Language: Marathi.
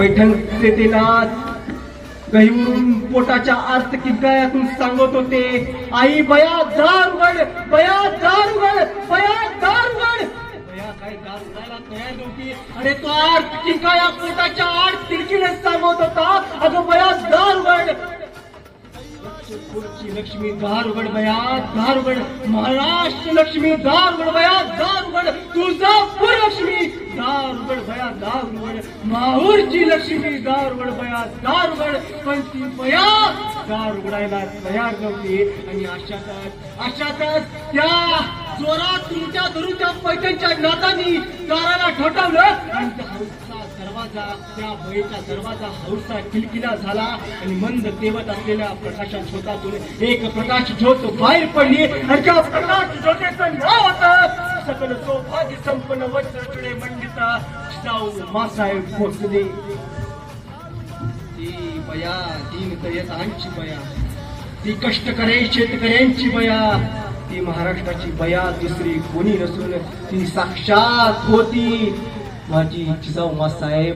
पैठण ते नाच गहिवरून पोटाच्या आर्त किंकायातून सांगत होते आई बया दार उघड बया दार उघड बया दार उघड बया काय दार उघडायला तयार नव्हती. अरे तो आर्त किंकाया पोटाच्या आर्त तिरकीने सांगत होता? अगं बया दार उघड लक्ष्मीपूरची लक्ष्मी दार उघड बया दार उघड महाराष्ट्र लक्ष्मी दार उघड बया दार उघड तुझा दार भया बया माहूरची लक्ष्मी दार भया बया पण ती भया. दार उघडायला तयार नव्हती. आणि अशातच अशातच त्या जोरात तुमच्या धरूच्या पैठणच्या नातानी दाराला ठोठावलं. आणि त्या हौसचा दरवाजा त्या बळीचा दरवाजा हौसा किलकिला झाला. आणि मंद तेवत असलेल्या प्रकाशात स्वतःतून एक प्रकाश झोत बाहेर पडली. आणि त्या प्रकाश झोतेचं वस्त्रकडे मंडित मासाहेब ती बया बया. ती कष्टकरे शेतकऱ्यांची बया. ती महाराष्ट्राची बया दुसरी कोणी नसून ती साक्षात होती. माझी जिजाऊ मासाहेब